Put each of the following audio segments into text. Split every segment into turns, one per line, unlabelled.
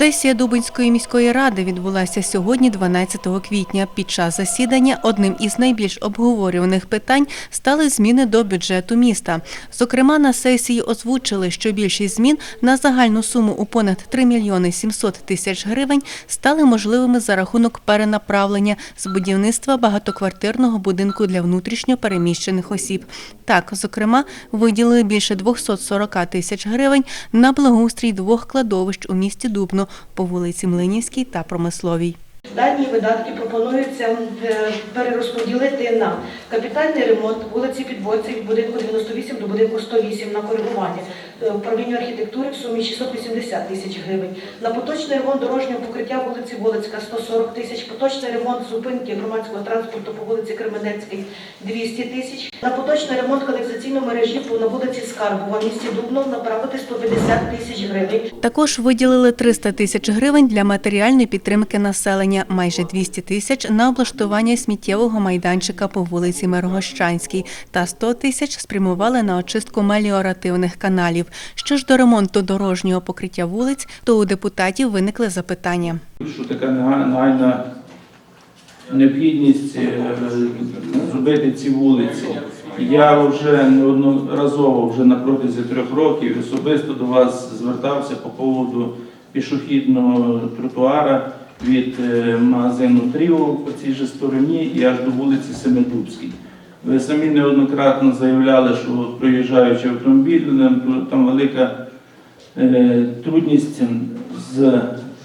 Сесія Дубинської міської ради відбулася сьогодні, 12 квітня. Під час засідання одним із найбільш обговорюваних питань стали зміни до бюджету міста. Зокрема, на сесії озвучили, що більшість змін на загальну суму у понад 3 мільйони 700 тисяч гривень стали можливими за рахунок перенаправлення з будівництва багатоквартирного будинку для внутрішньо переміщених осіб. Так, зокрема, виділили більше 240 тисяч гривень на благоустрій двох кладовищ у місті Дубно по вулиці Млинівській та Промисловій.
Дані видатки пропонується е, перерозподілити на капітальний ремонт вулиці Підводці будинку 98 до будинку 108 на коригування управлінню архітектури в сумі 680 тисяч гривень. На поточний ремонт дорожнього покриття вулиці Волицька 140 тисяч, поточний ремонт зупинки громадського транспорту по вулиці Кременецькій 200 тисяч. На поточний ремонт каналізаційної мережі на вулиці Скарбова місті Дубно направити 150 тисяч гривень.
Також виділили 300 тисяч гривень для матеріальної підтримки населення, майже 200 тисяч на облаштування сміттєвого майданчика по вулиці Мирогощанській та 100 тисяч спрямували на очистку меліоративних каналів. Що ж до ремонту дорожнього покриття вулиць, то у депутатів виникли запитання.
що така нагальна необхідність е, зробити ці вулиці. Я вже неодноразово вже на протязі трьох років особисто до вас звертався по поводу пішохідного тротуара від е, магазину Тріо по цій же стороні і аж до вулиці Семидубській. Ви самі неоднократно заявляли, що от проїжджаючи автомобілем, там велика е, трудність з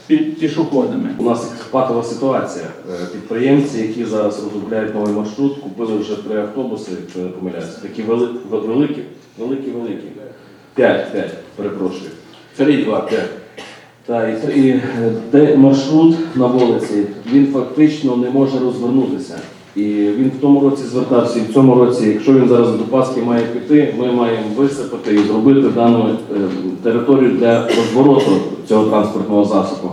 пі- пішоходами.
У нас патова ситуація. Е, Підприємці, які зараз розробляють новий маршрут, купили вже три автобуси, якщо не помиляюся. Такі вели- великі, великі, великі. П'ять, п'ять, перепрошую. Три, два, п'ять. Та, і, і е, де маршрут на вулиці, він фактично не може розвернутися. І він в тому році звертався, і в цьому році, якщо він зараз до Пасхи має піти, ми маємо висипати і зробити дану е, територію для розвороту цього транспортного засобу.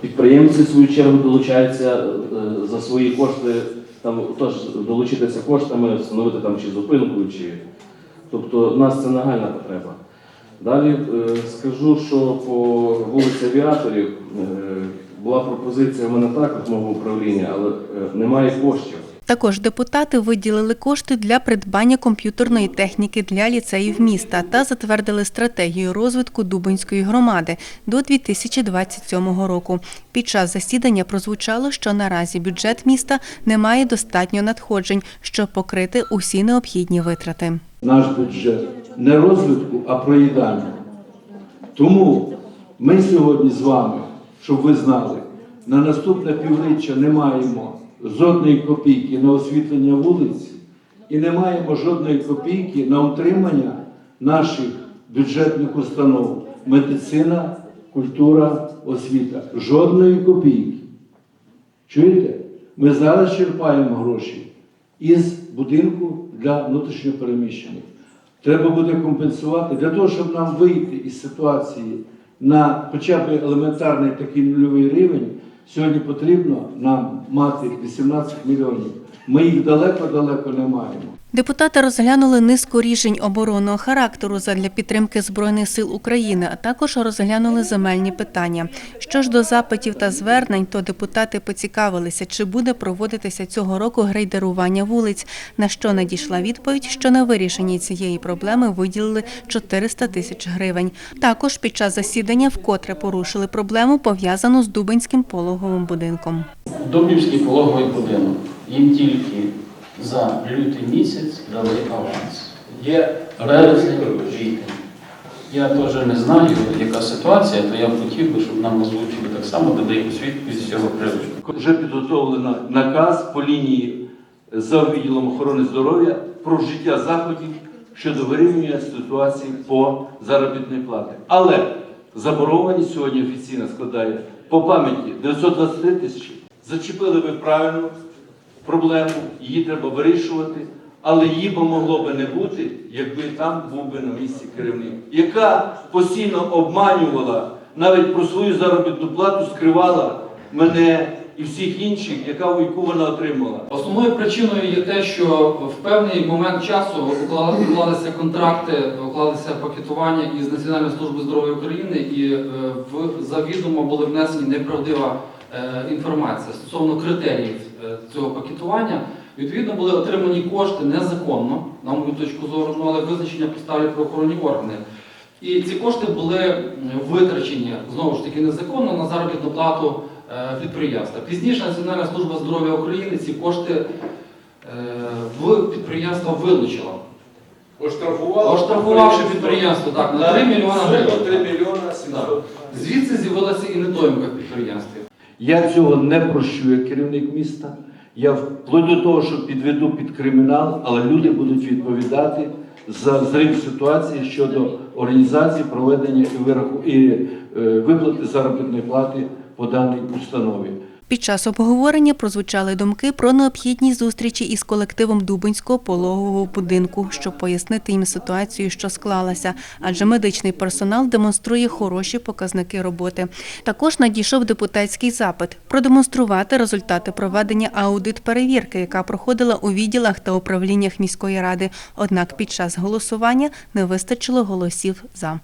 Підприємці, в свою чергу, долучаються е, за свої кошти, там теж долучитися коштами, встановити там чи зупинку, чи тобто в нас це нагальна потреба. Далі е, скажу, що по вулиці Авіаторів була пропозиція в мене також мого управління, але немає коштів.
Також депутати виділили кошти для придбання комп'ютерної техніки для ліцеїв міста та затвердили стратегію розвитку Дубинської громади до 2027 року. Під час засідання прозвучало, що наразі бюджет міста не має достатньо надходжень, щоб покрити усі необхідні витрати.
наш бюджет не розвитку, а проїдання. Тому ми сьогодні з вами, щоб ви знали, на наступне півріччя не маємо жодної копійки на освітлення вулиць і не маємо жодної копійки на утримання наших бюджетних установ. Медицина, культура, освіта. Жодної копійки. Чуєте? Ми зараз черпаємо гроші із будинку для внутрішньопереміщених. Треба буде компенсувати для того, щоб нам вийти із ситуації на хоча б елементарний такий нульовий рівень. Сьогодні потрібно нам мати 18 мільйонів. Ми їх далеко-далеко не маємо.
Депутати розглянули низку рішень оборонного характеру задля підтримки Збройних сил України, а також розглянули земельні питання. Що ж до запитів та звернень, то депутати поцікавилися, чи буде проводитися цього року грейдерування вулиць, на що надійшла відповідь, що на вирішенні цієї проблеми виділили 400 тисяч гривень. Також під час засідання вкотре порушили проблему, пов'язану з Дубинським пологовим будинком.
Дубнівський пологовий будинок. Їм тільки за лютий місяць дали аванс. Є березень, квітень. Я теж не знаю, яка ситуація, то я б хотів би, щоб нам озвучили так само, додаємо свідку з цього приводу.
Вже підготовлено наказ по лінії за відділом охорони здоров'я про вжиття заходів щодо вирівнювання ситуації по заробітній платі. Але заборгованість сьогодні офіційно складає по пам'яті 923 тисячі. Зачепили ви правильно проблему, її треба вирішувати, але її би могло би не бути, якби там був би на місці керівник, яка постійно обманювала навіть про свою заробітну плату, скривала мене і всіх інших, яка яку вона отримала.
Основною причиною є те, що в певний момент часу уклали- укладалися контракти, укладалися пакетування із Національної служби здоров'я України, і е, в завідомо була внесені неправдива е, інформація стосовно критеріїв цього пакетування. Відповідно, були отримані кошти незаконно, на мою точку зору, ну, але визначення поставлять правоохоронні органи. І ці кошти були витрачені знову ж таки незаконно на заробітну плату е, підприємства. Пізніше Національна служба здоров'я України ці кошти е, в підприємства вилучила.
Оштрафували,
Оштрафувавши підприємство так, на 3 мільйони гривень.
3 мільйона 700.
Так. Звідси з'явилася і недоїмка в підприємстві.
Я цього не прощу як керівник міста. Я вплоть до того, що підведу під кримінал, але люди будуть відповідати за зрив ситуації щодо організації проведення і, е, виплати заробітної плати по даній установі.
Під час обговорення прозвучали думки про необхідність зустрічі із колективом Дубинського пологового будинку, щоб пояснити їм ситуацію, що склалася, адже медичний персонал демонструє хороші показники роботи. Також надійшов депутатський запит продемонструвати результати проведення аудит-перевірки, яка проходила у відділах та управліннях міської ради. Однак під час голосування не вистачило голосів за.